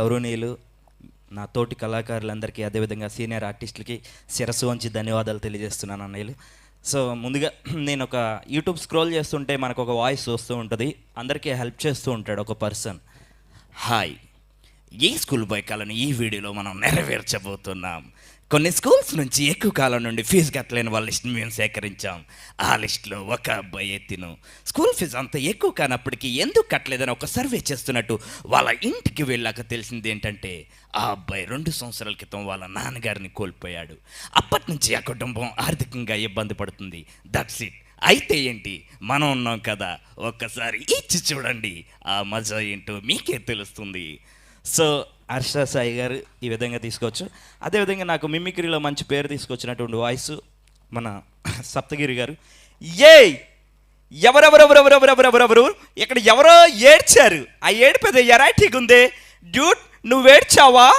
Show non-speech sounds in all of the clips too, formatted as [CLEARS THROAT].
గౌరవనీయులు నా తోటి కళాకారులందరికీ అదేవిధంగా సీనియర్ ఆర్టిస్టులకి శిరస్సు వంచి ధన్యవాదాలు తెలియజేస్తున్నాను అన్నయ్యలు. సో ముందుగా [CLEARS THROAT] నేను ఒక యూట్యూబ్ స్క్రోల్ చేస్తుంటే మనకు ఒక వాయిస్ వస్తూ ఉంటుంది. అందరికీ హెల్ప్ చేస్తూ ఉంటాడు ఒక పర్సన్. హాయ్. ఈ స్కూల్ బాయ్ కళను ఈ వీడియోలో మనం నెరవేర్చబోతున్నాం. కొన్ని స్కూల్స్ నుంచి ఎక్కువ కాలం నుండి ఫీజు కట్టలేని వాళ్ళ లిస్ట్ మేము సేకరించాం. ఆ లిస్టులో ఒక అబ్బాయి ఎత్తిను. స్కూల్ ఫీజు అంత ఎక్కువ కానప్పటికీ ఎందుకు కట్టలేదని ఒక సర్వే చేస్తున్నట్టు వాళ్ళ ఇంటికి వెళ్ళాక తెలిసింది ఏంటంటే ఆ అబ్బాయి రెండు సంవత్సరాల క్రితం వాళ్ళ నాన్నగారిని కోల్పోయాడు. అప్పటి నుంచి ఆ కుటుంబం ఆర్థికంగా ఇబ్బంది పడుతుంది. దట్స్ ఇట్ అయితే ఏంటి? మనం ఉన్నాం కదా ఒక్కసారి ఇచ్చి చూడండి. ఆ మజా ఏంటో మీకే తెలుస్తుంది. సో హర్ష సాయి గారు ఈ విధంగా తీసుకోవచ్చు. అదేవిధంగా నాకు మిమిక్రీలో మంచి పేరు తీసుకొచ్చినటువంటి వాయిస్ మన సప్తగిరి గారు. ఏ ఎవరెవరెవరెవరెవరెవరెవరెవరు ఇక్కడ ఎవరో ఏడ్చారు. ఆ ఏడిపోతే ఎరాటిగా ఉందే డ్యూట్ నువ్వు ఏడ్చావా?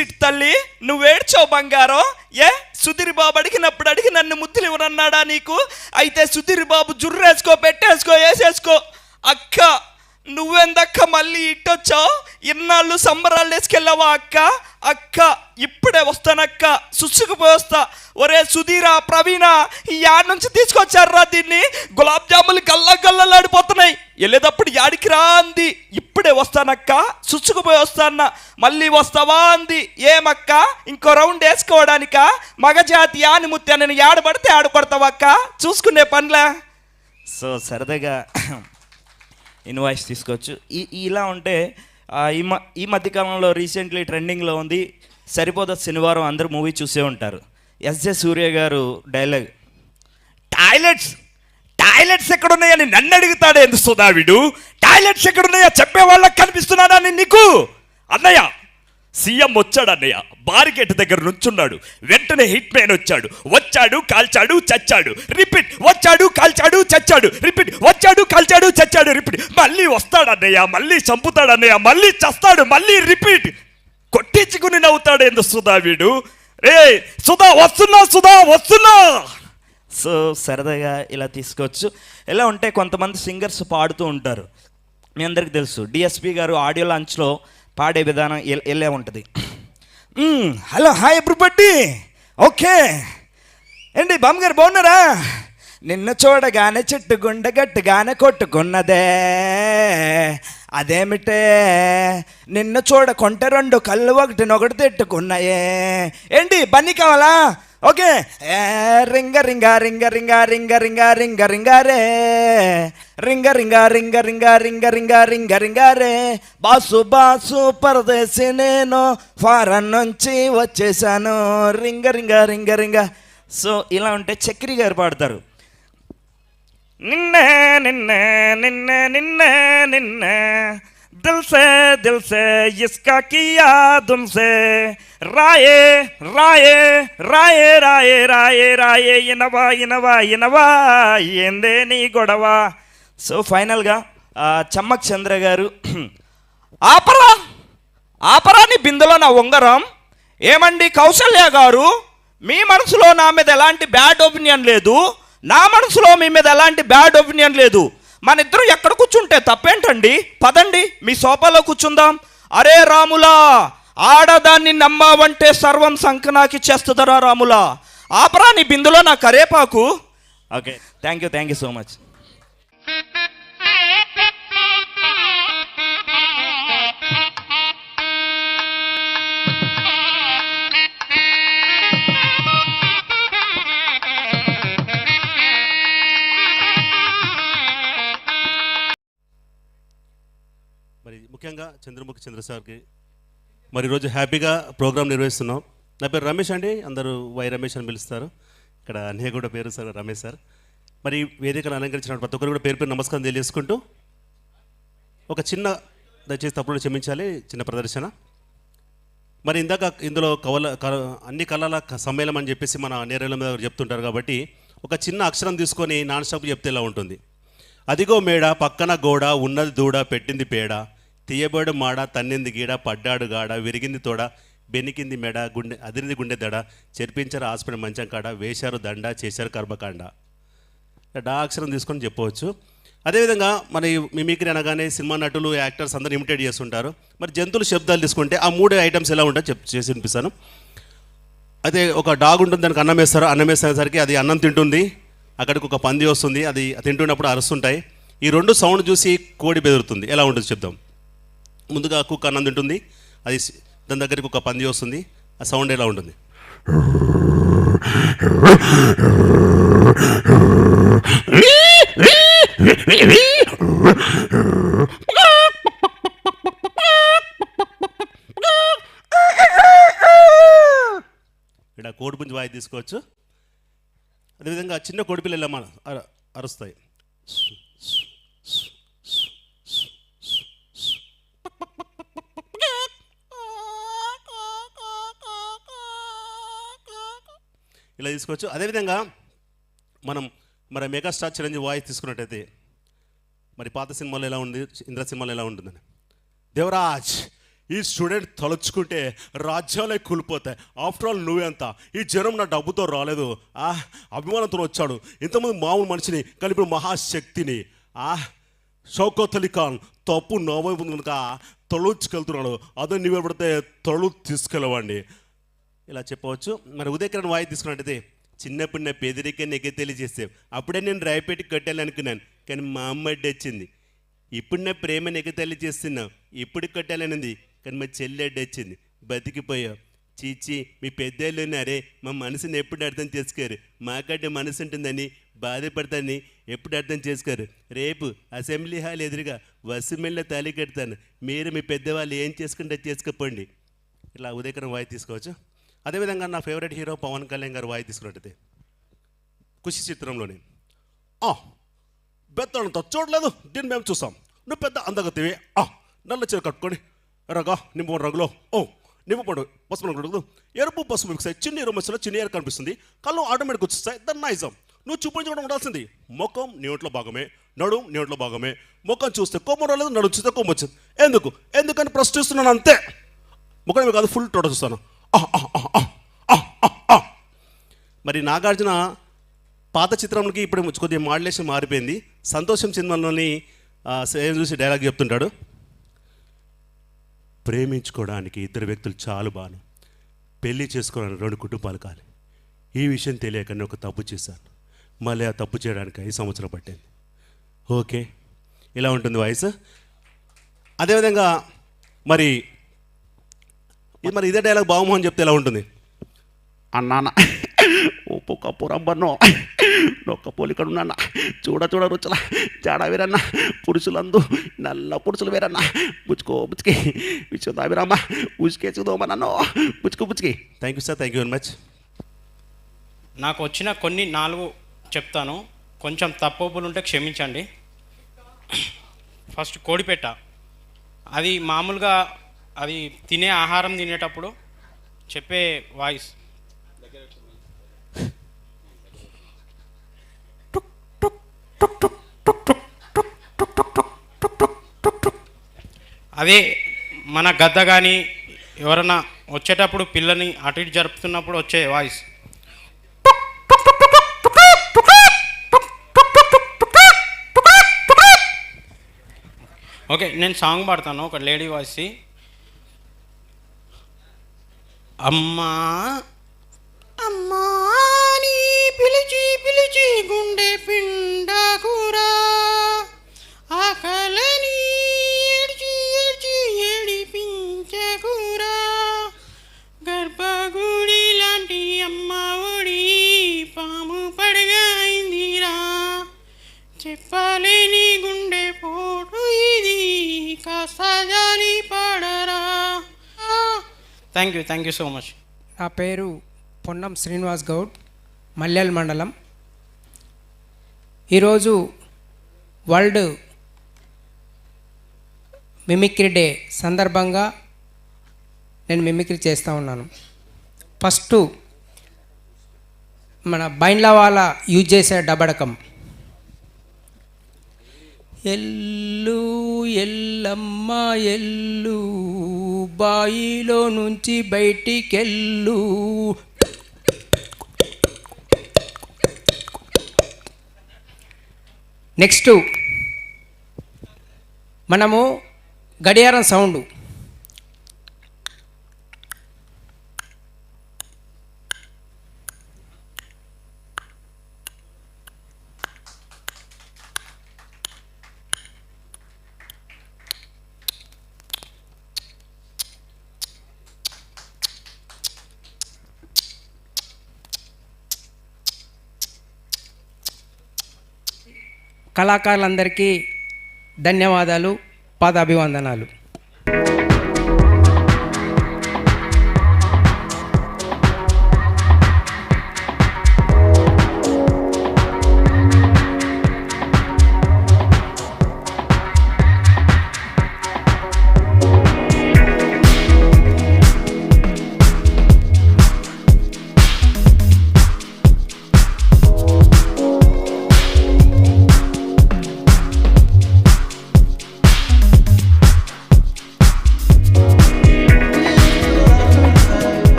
చిట్ తల్లి నువ్వు ఏడ్చావు బంగారం? ఏ? సుధీర్ బాబు అడిగినప్పుడు అడిగి నన్ను ముద్దులు ఇవ్వనన్నాడా నీకు? అయితే సుధీర్ బాబు జుర్రేసుకో పెట్టేసుకో వేసేసుకో. అక్క! నువ్వెందక్క మళ్ళీ ఇట్టొచ్చావు ఇన్నాళ్ళు సంబరాలు వేసుకెళ్ళావా అక్క? అక్క ఇప్పుడే వస్తానక్క. సుసుకుపోయి వస్తా. ఒరే సుధీరా ప్రవీణ ఈ యాడ్ నుంచి తీసుకొచ్చారా దీన్ని. గులాబ్ జాములు గల్లా గల్లలాడిపోతున్నాయి వెళ్ళేటప్పుడు యాడికి రా అంది. ఇప్పుడే వస్తానక్క. సుచ్చుకుపోయి వస్తాన్న మళ్ళీ వస్తావా అంది. ఏమక్క? ఇంకో రౌండ్ వేసుకోవడానిక? మగజాతి ఆనిముత్య నేను యాడబడితే ఆడ కొడతావక్క చూసుకునే పనిలే. సో సరదాగా ఇన్వాయిస్ తీసుకోవచ్చు. ఈ ఇలా ఉంటే ఈ మ ఈ మధ్యకాలంలో రీసెంట్లీ ట్రెండింగ్లో ఉంది సరిపోదా శనివారం అందరూ మూవీ చూసే ఉంటారు. ఎస్జే సూర్య గారు డైలాగ్ టాయిలెట్స్ టాయిలెట్స్ ఎక్కడున్నాయని నన్ను అడుగుతాడే ఎందుకు సుధావిడు? టాయిలెట్స్ ఎక్కడున్నాయా చెప్పే వాళ్ళకి కనిపిస్తున్నాడా నీకు? అన్నయ్య సీఎం వచ్చాడు అన్నయ్య బారికేట్ దగ్గర నుంచున్నాడు. వెంటనే హిట్ మ్యాన్ వచ్చాడు. వచ్చాడు కాల్చాడు చచ్చాడు. రిపీట్ వచ్చాడు కాల్చాడు చచ్చాడు. రిపీట్ వచ్చాడు కాల్చాడు చచ్చాడు. రిపీట్ మళ్ళీ వస్తాడు అన్నయ్య మళ్ళీ చంపుతాడు అన్నయ్య మళ్ళీ చస్తాడు మళ్ళీ రిపీట్. కొట్టించుకుని నవ్వుతాడు ఎందు సుధా వీడు. రే సుధా వస్తున్నా సుధా వస్తున్నా. సో సరదాగా ఇలా తీసుకోవచ్చు. ఎలా ఉంటే కొంతమంది సింగర్స్ పాడుతూ ఉంటారు. మీ అందరికి తెలుసు డిఎస్పి గారు ఆడియో లాంచ్లో పాడే విధానం వెళ్ళే ఉంటుంది. Hello hi everybody. ఓకే. ఏంటి బామ్మ గారు బాగున్నారా? నిన్ను చూడగానే చెట్టు గుండె గట్టిగానే కొట్టుకున్నదే. అదేమిటే? నిన్ను చూడకుంటే రెండు కళ్ళు ఒకటి ఒకటి తిట్టుకున్నాయే. ఏంటి బన్నీ కావాలా? ఓకే. రింగ రింగ రింగ రింగ రింగ రింగ రింగ రింగ రే. రింగ రింగ రింగ రింగ రింగ రింగ రింగ రింగ రే బాసు బాసు పరదేశి నేను. ఫారెన్ నుంచి వచ్చేసాను. రింగ రింగ రింగ రింగ. సో ఇలా ఉంటే చక్రి గారు పాడతారు. నిన్నే నిన్నే నిన్నే నిన్నే నిన్నే. దిల్సే దిల్సే ఇస్కా కియా దుమ్సే రాయే రాయే రాయే రాయే రాయే రాయే. ఇనవా ఇనవా ఇనవా. ఏందే నీ గొడవ? సో ఫైనల్గా చమ్మక్ చంద్ర గారు [CLEARS THROAT] ఆపరా ఆపరాని బిందెలో నా ఉంగరం. ఏమండి కౌశల్య గారు మీ మనసులో నా మీద ఎలాంటి బ్యాడ్ ఒపీనియన్ లేదు. నా మనసులో మీ మీద ఎలాంటి బ్యాడ్ ఒపీనియన్ లేదు. మన ఇద్దరు ఎక్కడ కూర్చుంటే తప్పేంటండి? పదండి మీ సోఫాలో కూర్చుందాం. అరే రాములా ఆడదాన్ని నమ్మావంటే సర్వం సంకనాకి చేస్తుందరా రాములా. ఆపరా నీ బిందులో నా కరేపాకు. Okay thank you thank you so much Chandramukhi Chandra సార్కి మరి ఈరోజు హ్యాపీగా ప్రోగ్రామ్ నిర్వహిస్తున్నాం. నా పేరు రమేష్ అండి. అందరూ వై రమేష్ అని పిలుస్తారు. ఇక్కడ అన్నయ్య కూడా పేరు సార్ రమేష్ సార్. మరి వేదికను అలంకరించిన ప్రతి ఒక్కరు కూడా పేరు పేరు నమస్కారం తెలియజేసుకుంటూ ఒక చిన్న దయచేసి తప్పుడు క్షమించాలి చిన్న ప్రదర్శన. మరి ఇందాక ఇందులో కవల క- అన్ని కళల సమ్మేళం సమ్మేళనం అని చెప్పేసి మన నేరేళ్ళ మీద చెప్తుంటారు కాబట్టి ఒక చిన్న అక్షరం తీసుకొని నాన్ స్టాప్ చెప్తే ఇలా ఉంటుంది? అదిగో మేడ పక్కన గోడ ఉన్నది దూడ పెట్టింది పేడ. తీయబడు మాడ తన్నింది గీడ పడ్డాడు గాడ విరిగింది తోడ బెనికింది మెడ గుండె అదిరింది గుండె దడ చెరిపించారు ఆసుపత్రి మంచం కాడ వేశారు దండ చేశారు కర్మకాండ. డా అక్షరం తీసుకొని చెప్పవచ్చు. అదేవిధంగా మరి మిమిక్రీ అనగానే సినిమా నటులు యాక్టర్స్ అందరూ ఇమిటేట్ చేస్తుంటారు. మరి జంతువుల శబ్దాలు తీసుకుంటే ఆ మూడు ఐటమ్స్ ఎలా ఉంటాయో చెప్ చేసి వినిపిస్తాను. అయితే ఒక డాగ్ ఉంటుంది దానికి అన్నం వేస్తారు. అన్నం వేసేసరికి అది అన్నం తింటుంది. అక్కడికి ఒక పంది వస్తుంది. అది తింటున్నప్పుడు అరుస్తుంటాయి. ఈ రెండు సౌండ్ చూసి కోడి బెదురుతుంది. ఎలా ఉంటుంది చెప్దాం. ముందుగా కుక్క అన్నం ఉంటుంది అది దాని దగ్గరికి ఒక పంది వస్తుంది. ఆ సౌండ్ ఎలా ఉంటుంది? ఇక్కడ కోడిపుంజి వాయి తీసుకోవచ్చు. అదేవిధంగా చిన్న కోడిపిల్లలు అమ్మ అర- అరుస్తాయి. ఇలా తీసుకోవచ్చు. అదేవిధంగా మనం మరి మెగాస్టార్ చిరంజీవి వాయిస్ తీసుకున్నట్టయితే మరి పాత సినిమాలో ఎలా ఉంది? ఇంద్ర సినిమాలో ఎలా ఉంటుందని. దేవరాజ్ ఈ స్టూడెంట్ తలుచుకుంటే రాజ్యాలే కూలిపోతాయి. ఆఫ్టర్ ఆల్ నువ్వెంత ఈ జనం నా డబ్బుతో రాలేదు. ఆ అభిమానంతో వచ్చాడు. ఇంతమంది మామూలు మనిషిని కానీ ఇప్పుడు మహాశక్తిని. ఆ షౌకత్ అలీ ఖాన్ తప్పు నోవైపు కనుక తొలుచుకెళ్తున్నాడు అదే నువ్వే పడితే తొలు తీసుకెళ్ళవండి ఇలా చెప్పవచ్చు. మరి ఉదయకరణ వాయి తీసుకున్నట్టయితే చిన్నప్పుడు నా పేదరికాన్ని ఎగ్గ తెలియజేసావు. అప్పుడే నేను రాయపేటకి కట్టాలనుకున్నాను కానీ మా అమ్మ అడ్డు వచ్చింది ఇప్పుడు నా ప్రేమను ఎగ్గ తెలియజేస్తున్నావు. ఇప్పుడు కట్టాలనింది. కానీ మా చెల్లి అడ్డు వచ్చింది బతికిపోయావు. చీచి మీ పెద్దోళ్ళు ఉన్నారే. మా మనసుని ఎప్పుడు అర్థం చేసుకోరు. మాకంటే మనసు ఉంటుందని బాధపడతాని ఎప్పుడు అర్థం చేసుకోరు. రేపు అసెంబ్లీ హాల్ ఎదురుగా వసుమెళ్ళ తాళి కడతాను. మీరు మీ పెద్దవాళ్ళు ఏం చేసుకుంటే చేసుకోపోండి. ఇలా ఉదయకరం వాయి తీసుకోవచ్చు. అదేవిధంగా నా ఫేవరెట్ హీరో పవన్ కళ్యాణ్ గారు వాయి తీసుకున్నట్టయితే ఖుషి చిత్రంలోని ఆ బెత్తడంతో చూడలేదు దీన్ని మేము చూస్తాం నువ్వు పెద్ద అందగతివి ఆ నల్ల చీర కట్టుకొని రగా నింపు రంగులో ఓ నింపు పండు పసుపు రంగు ఎరుపు పసుపు మిక్స్ అయ్యి చిన్న ఎరువు మధ్యలో చిన్న ఎరు కనిపిస్తుంది. కళ్ళు ఆటోమేటిక్ వచ్చేస్తాయి దాన్ని నైజం నువ్వు చూపించడం ఉండాల్సింది. ముఖం నీ భాగమే నడుం నీ భాగమే. ముఖం చూస్తే కొమ్మ రాలేదు నడుం చూస్తే కొమ్మ వచ్చింది. ఎందుకు? ఎందుకని ప్రశ్నిస్తున్నాను అంతే. ముఖం కాదు ఫుల్ టోటల్ చూస్తాను. మరి నాగార్జున పాత చిత్రంకి ఇప్పుడు కొద్దిగా మాడ్యులేషన్ మారిపోయింది. సంతోషం సినిమాలోని ఆ, సేమ్ చూసి డైలాగ్ చెప్తుంటాడు? ప్రేమించుకోవడానికి ఇద్దరు వ్యక్తులు చాలు బాను. పెళ్ళి చేసుకోవడానికి రెండు కుటుంబాలు కాలి. ఈ విషయం తెలియక నేను ఒక తప్పు చేశాను. మళ్ళీ ఆ తప్పు చేయడానికి ఐదు సంవత్సరం పట్టింది. ఓకే. ఇలా ఉంటుంది వయసు. అదేవిధంగా మరి ఇది మరి ఇదే డైలాగ్ బాగుమోహన్ చెప్తే ఎలా ఉంటుంది? అన్నాన ఉప్పు కప్పు రబ్బన్నో నొక్క పోలికడు నాన్న. చూడ చూడ రుచుల జాడ వీరన్న. పురుషులందు నల్ల పురుషులు వీరన్న. బుచ్చుకో బుచ్చుకి. విశ్వదాభిరామ ఉచికే చూదోమనన్నో బుచ్చుకు బుచ్చుకి. Thank you sir thank you very much నాకు వచ్చిన కొన్ని నాలుగు చెప్తాను. కొంచెం తప్పులు ఉంటే క్షమించండి. ఫస్ట్ కోడిపెట్ట అది మామూలుగా అది తినే ఆహారం తినేటప్పుడు చెప్పే వాయిస్. అదే మన గద్ద కానీ ఎవరన్నా వచ్చేటప్పుడు పిల్లని అటు ఇటు జరుపుతున్నప్పుడు వచ్చే వాయిస్. ఓకే నేను సాంగ్ పాడతాను ఒక లేడీ వాయిస్ అమ్మా. అమ్మా నీ పిలిచి పిలిచి గుండె పిండకురా. ఆకలని ఏడ్చి ఏడ్చి ఏడిపించకురా. గర్భగుడి లాంటి అమ్మ ఒడి పాము పడగైందిరా చెప్ప thank you thank you so much నా పేరు పొన్నం శ్రీనివాస్ గౌడ్ మల్యాల్ మండలం. ఈరోజు వరల్డ్ మిమిక్రీ డే సందర్భంగా నేను మిమిక్రీ చేస్తూ ఉన్నాను. ఫస్ట్ మన బైండ్ల వాళ్ళ యూజ్ చేసే డబడకం. ఎల్లు ఎల్లమ్మ ఎల్లు బాయిలో నుంచి బయటికెళ్ళు నెక్స్ట్ మనము గడియారం సౌండ్. కళాకారులందరికీ ధన్యవాదాలు పాదాభివందనాలు.